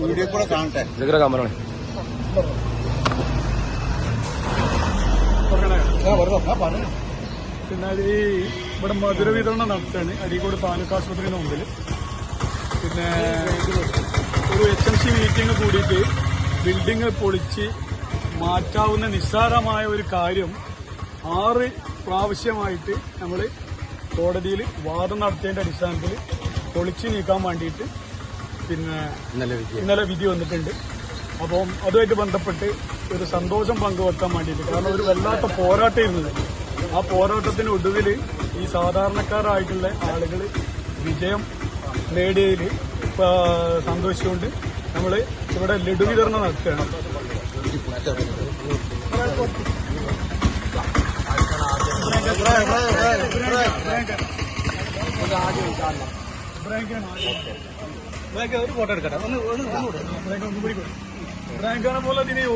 Video കൂടെ കാണട്ടെ ഈ ഇവിടെ മധുര വിതരണം നടത്തുകയാണ് അരീക്കോട് താലൂക്ക് ആശുപത്രിയുടെ മുമ്പിൽ പിന്നെ ഒരു എച്ച് എം സി മീറ്റിംഗ് കൂടിയിട്ട് ബിൽഡിംഗ് പൊളിച്ച് മാറ്റാവുന്ന നിസ്സാരമായ ഒരു കാര്യം ആറ് പ്രാവശ്യമായിട്ട് നമ്മൾ കോടതിയിൽ വാദം നടത്തിയതിന്റെ അടിസ്ഥാനത്തിൽ പൊളിച്ചു നീക്കാൻ വേണ്ടിയിട്ട് പിന്നെ ഇന്നലെ വിധി വന്നിട്ടുണ്ട്. അപ്പം അതുമായിട്ട് ബന്ധപ്പെട്ട് ഒരു സന്തോഷം പങ്കുവെക്കാൻ വേണ്ടിയിട്ട് കാരണം ഒരു വല്ലാത്ത പോരാട്ടമായിരുന്നത് ആ പോരാട്ടത്തിന് ഒടുവിൽ ഈ സാധാരണക്കാരായിട്ടുള്ള ആളുകൾ വിജയം നേടിയതിൽ സന്തോഷിച്ചുകൊണ്ട് നമ്മൾ ഇവിടെ ലഡു വിതരണം നടത്തുകയാണ്. ഒരു ഫോട്ടോ എടുക്കട്ടെ? ഒന്ന് ഒന്ന് പോലെ അതിനെ